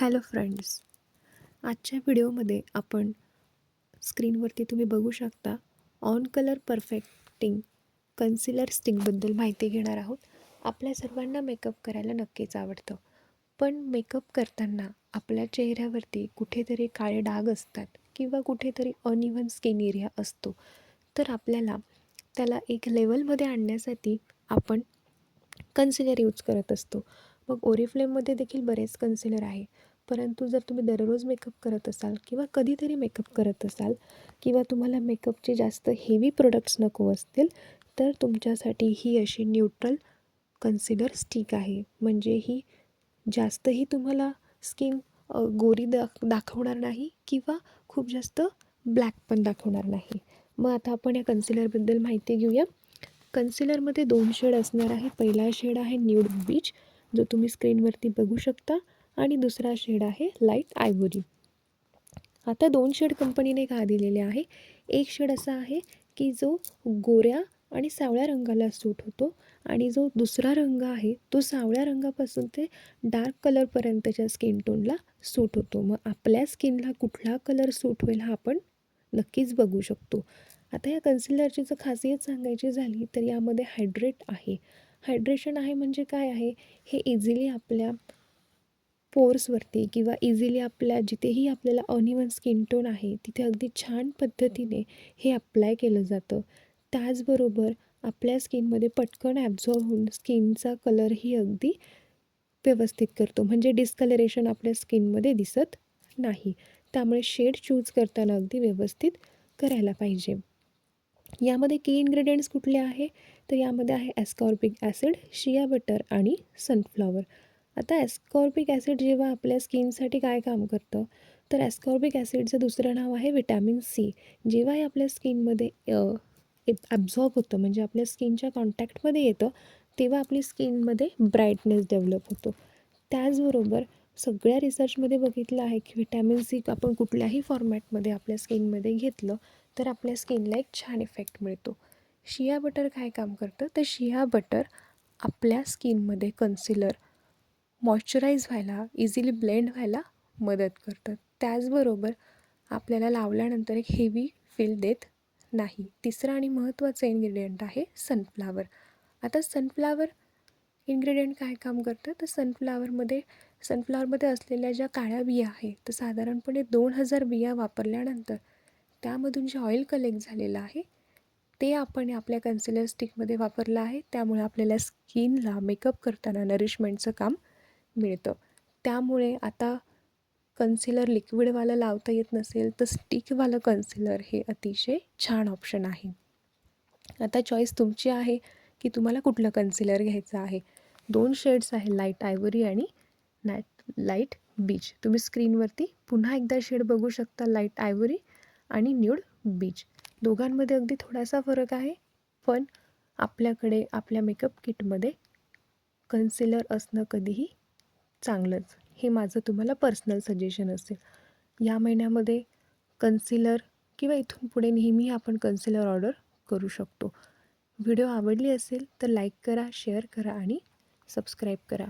Hello friends आजच्या व्हिडिओमध्ये आपण स्क्रीनवरती तुम्ही बघू शकता ऑन कलर परफेक्टिंग कन्सिलर स्टिकबद्दल माहिती घेणार आहोत. आपल्या सर्वांना मेकअप करायला नक्कीच आवडतं. पण मेकअप करताना आपल्या चेहऱ्यावरती कुठेतरी काळे डाग असतात किंवा कुठेतरी अनइव्हन स्किन एरिया असतो. तर आपल्याला त्याला एक लेवलमध्ये आणण्यासाठी आपण कन्सिलर यूज करत असतो. मग ओरिफ्लेममध्ये देखील बरेच कन्सिलर आहे. परंतु जर तुम्ही दररोज मेकअप करत असाल किंवा कधीतरी मेकअप करत असाल किंवा तुम्हाला मेकअपचे जास्त हेवी प्रोडक्ट्स नको असतील तर तुमच्यासाठी ही अशी न्यूट्रल कन्सिलर स्टिक आहे. म्हणजे ही जास्तही तुम्हाला स्किन गोरी दाख दाखवणार नाही किंवा खूप जास्त ब्लॅक पण दाखवणार नाही. मग आता आपण या कन्सिलरबद्दल माहिती घेऊया. कन्सिलरमध्ये दोन शेड असणार आहे पहिला शेड आहे न्यूड बीच जो तुम्ही स्क्रीनवरती बघू शकता. आणि दुसरा शेड आहे लाइट आयवरी आता दोन शेड कंपनीने का दिलेले आहे. एक शेड असा आहे की जो गोऱ्या आणि सावळ्या रंगाला सूट होतो आणि जो दुसरा रंग आहे तो सावळ्या रंगापासून ते डार्क कलरपर्यंतच्या स्किन टोनला सूट होतो. मग आपल्या स्किनला कुठला कलर सूट होईल हा आपण नक्कीच बघू शकतो. आता या कन्सिलरची जर खासियत सांगायची झाली तर यामध्ये हायड्रेट आहे. हायड्रेशन आहे म्हणजे काय आहे? हे इझिली आपल्या पोर्सवरती किंवा इझिली आपल्या जिथेही आपल्याला अनिवन स्किन टोन आहे तिथे अगदी छान पद्धतीने हे अप्लाय केलं जातं. त्याचबरोबर आपल्या स्किनमध्ये पटकन ॲब्झॉर्ब होऊन स्किनचा कलरही अगदी व्यवस्थित करतो. म्हणजे डिस्कलरेशन आपल्या स्किनमध्ये दिसत नाही. त्यामुळे शेड चूज करताना अगदी व्यवस्थित करायला पाहिजे. यामध्ये की इन्ग्रेडियंट्स कुठले आहे? तर यामध्ये आहे ॲस्कॉर्बिक ॲसिड शिया बटर आणि सनफ्लॉवर आता ॲस्कॉर्बिक ॲसिड जेव्हा आपल्या स्किनसाठी काय काम करतं? तर ॲस्कॉर्बिक ॲसिडचं दुसरं नाव आहे विटॅमिन सी जेव्हा हे आपल्या स्किनमध्ये ॲब्झॉर्ब होतं म्हणजे आपल्या स्किनच्या कॉन्टॅक्टमध्ये येतं तेव्हा आपली स्किनमध्ये ब्राईटनेस डेव्हलप होतो. त्याचबरोबर सगळ्या रिसर्चमध्ये बघितलं आहे की व्हिटॅमिन सी आपण कुठल्याही फॉर्मॅटमध्ये आपल्या स्किनमध्ये घेतलं तर आपल्या स्किनला एक छान इफेक्ट मिळतो. शिया बटर काय काम करतं? तर शिया बटर आपल्या स्किनमध्ये कन्सिलर मॉइश्चराईज व्हायला इझिली ब्लेंड व्हायला मदत करतं त्याचबरोबर आपल्याला लावल्यानंतर एक हेवी फील देत नाही. तिसरं आणि महत्त्वाचं इन्ग्रेडियंट आहे सनफ्लावर आता सनफ्लावर इन्ग्रेडियंट काय काम करतं? तर सनफ्लावरमध्ये सनफ्लावरमध्ये असलेल्या ज्या काळ्या बिया आहेत तर साधारणपणे दोन हजार बिया वापरल्यानंतर त्यामधून जे ऑइल कलेक्ट झालेलं आहे ते आपण आपल्या कन्सिलर स्टिकमध्ये वापरलं आहे. त्यामुळे आपल्याला स्किनला मेकअप करताना नरिशमेंटचं काम मिळतं. त्यामुळे आता कन्सिलर लिक्विडवालं लावता येत नसेल तर स्टिकवालं कन्सिलर हे अतिशय छान ऑप्शन आहे. आता चॉईस तुमची आहे की तुम्हाला कुठलं कन्सिलर घ्यायचं आहे. दोन शेड्स आहे लाइट आयवरी आणि नॅट लाइट बीच तुम्ही स्क्रीनवरती पुन्हा एकदा शेड बघू शकता लाइट आयवरी आणि न्यूड बीच दोघांमध्ये अगदी थोडासा फरक आहे पण आपल्याकडे आपल्या मेकअप किटमध्ये कन्सिलर असणं कधीही चांगलंच. हे माझं तुम्हाला पर्सनल सजेशन असेल. या महिन्यामध्ये कन्सिलर किंवा इथून पुढे नेहमी आपण कन्सिलर ऑर्डर करू शकतो. व्हिडिओ आवडली असेल तर लाईक करा शेअर करा आणि सबस्क्राईब करा.